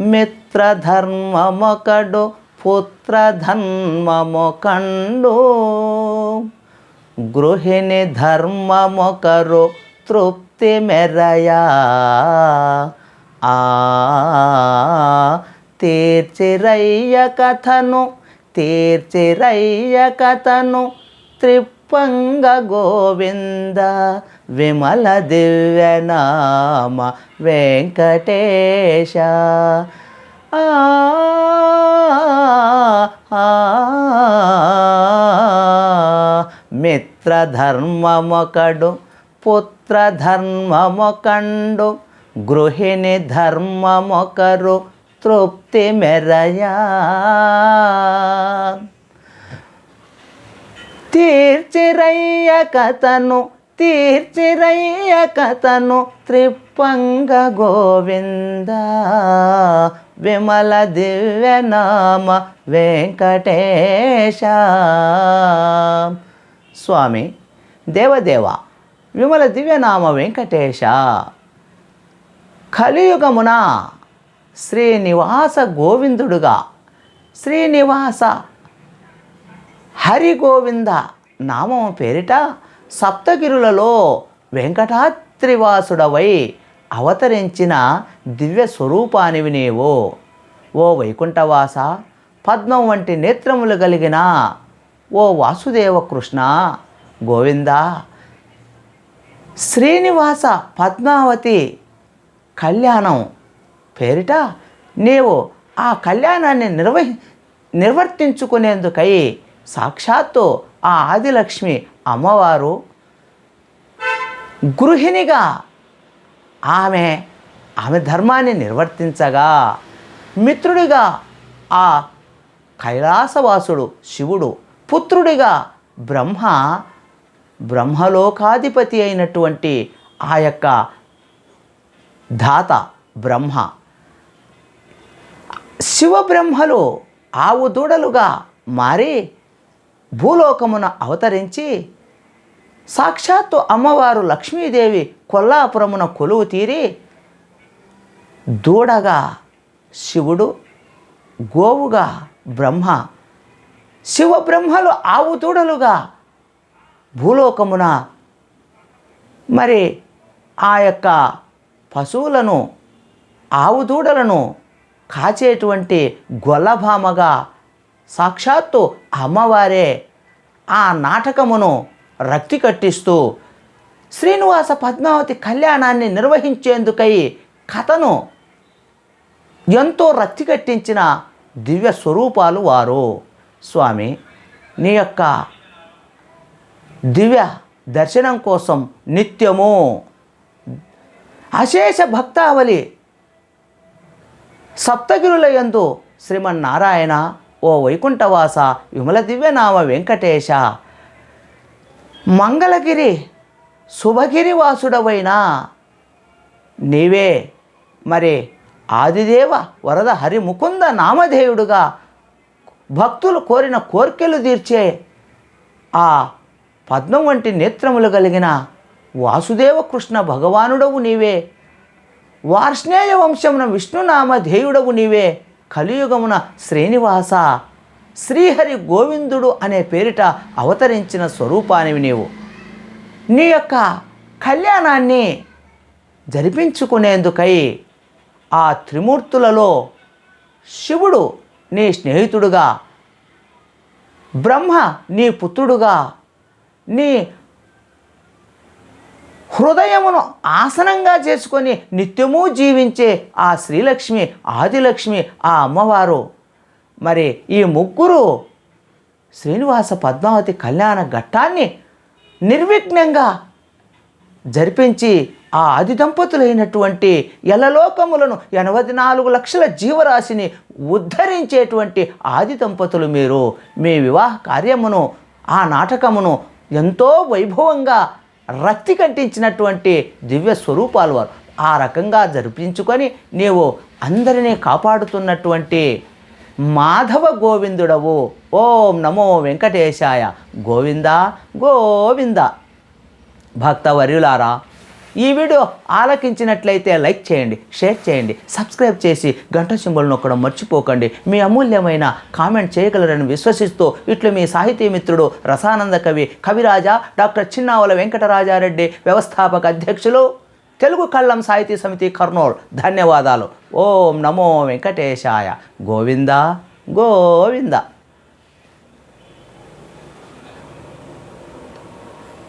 మిత్రధర్మమొకడు పుత్రధర్మమొకండు. గృహిణి ధర్మమొకరు తృప్తి మెరయా. ఆ తీర్చిరయ్య కథను తీర్చిరయ్య కథను త్రిప్పంగ గోవింద విమల దివ్యనామ వెంకటేశ. ఆ, ఆ, మిత్రధర్మమొకడు పుత్రధర్మమొకండు గృహిణి ధర్మమొకరు తృప్తి మెరయా. తీర్చిరయ్య కథను తీర్చిరయ్య కథను త్రిప్పంగ గోవింద. విమల దివ్యనామ వెంకటేశ. స్వామి దేవదేవ విమల దివ్యనామ వెంకటేశ. కలియుగమున శ్రీనివాస గోవిందుడుగా శ్రీనివాస హరి గోవింద నామం పేరిట సప్తగిరులలో వెంకటాద్రివాసుడవై అవతరించిన దివ్య స్వరూపానివి నీవు ఓ వైకుంఠవాస పద్మం వంటి నేత్రములు కలిగిన ఓ వాసుదేవ కృష్ణ గోవింద శ్రీనివాస పద్మావతి కళ్యాణం పేరిట నీవు ఆ కళ్యాణాన్ని నిర్వహి నిర్వర్తించుకునేందుకై సాక్షాత్తు ఆ ఆదిలక్ష్మి అమ్మవారు గృహిణిగా ఆమె ఆమె ధర్మాన్ని నిర్వర్తించగా మిత్రుడిగా ఆ కైలాసవాసుడు శివుడు పుత్రుడిగా బ్రహ్మ బ్రహ్మలోకాధిపతి అయినటువంటి ఆ యొక్క ధాత బ్రహ్మ. శివబ్రహ్మలు ఆవు దూడలుగా మారి భూలోకమున అవతరించి సాక్షాత్తు అమ్మవారు లక్ష్మీదేవి కొల్లాపురమున కొలువు తీరి దూడగా శివుడు గోవుగా బ్రహ్మ శివబ్రహ్మలు ఆవు దూడలుగా భూలోకమున మరి ఆ యొక్క పశువులను ఆవు దూడలను కాచేటువంటి గొల్లభామగా సాక్షాత్తు అమ్మవారే ఆ నాటకమును రక్తి కట్టిస్తూ శ్రీనివాస పద్మావతి కళ్యాణాన్ని నిర్వహించేందుకై కథను ఎంతో రక్తి కట్టించిన దివ్య స్వరూపాలు వారు. స్వామి నీ యొక్క దివ్య దర్శనం కోసం నిత్యము అశేష భక్తావళి సప్తగిరుల యందు శ్రీమన్నారాయణ ఓ వైకుంఠవాస విమల దివ్యనామ వెంకటేశ మంగళగిరి శుభగిరి వాసుడవైన నీవే మరి ఆదిదేవ వరద హరిముకుంద నామధేయుడుగా భక్తులు కోరిన కోర్కెలు తీర్చే ఆ పద్మం వంటి నేత్రములు కలిగిన వాసుదేవ కృష్ణ భగవానుడవు నీవే. వార్ష్ణేయ వంశమున విష్ణునామధేయుడవు నీవే. కలియుగమున శ్రీనివాస శ్రీహరి గోవిందుడు అనే పేరిట అవతరించిన స్వరూపానివి నీవు. నీ యొక్క కళ్యాణాన్ని జరిపించుకునేందుకై ఆ త్రిమూర్తులలో శివుడు నీ స్నేహితుడుగా బ్రహ్మ నీ పుత్రుడుగా నీ హృదయమును ఆసనంగా చేసుకొని నిత్యము జీవించే ఆ శ్రీలక్ష్మి ఆదిలక్ష్మి ఆ అమ్మవారు మరి ఈ ముగ్గురు శ్రీనివాస పద్మావతి కళ్యాణ ఘట్టాన్ని నిర్విఘ్నంగా జరిపించి ఆ ఆది దంపతులైనటువంటి ఎలలోకములను ఎనభై నాలుగు లక్షల జీవరాశిని ఉద్ధరించేటువంటి ఆది దంపతులు మీరు. మీ వివాహ కార్యమును ఆ నాటకమును ఎంతో వైభవంగా రక్తి కంటించినటువంటి దివ్య స్వరూపాలు వారు. ఆ రకంగా జరిపించుకొని నీవు అందరినీ కాపాడుతున్నటువంటి మాధవ గోవిందుడవు. ఓం నమో వెంకటేశాయ. గోవింద గోవింద. భక్తవర్యులారా ఈ వీడియో ఆలకించినట్లయితే లైక్ చేయండి షేర్ చేయండి సబ్స్క్రైబ్ చేసి గంట సింబల్ నొక్కడం మర్చిపోకండి. మీ అమూల్యమైన కామెంట్ చేయగలరని విశ్వసిస్తూ ఇట్లు మీ సాహితీ మిత్రుడు రసానంద కవి కవిరాజా డాక్టర్ చిన్నావల వెంకటరాజారెడ్డి వ్యవస్థాపక అధ్యక్షులు. తెలుగు కళ్ళం సాహితీ సమితి కర్నూలు. ధన్యవాదాలు. ఓం నమో వెంకటేశాయ. గోవింద గోవింద.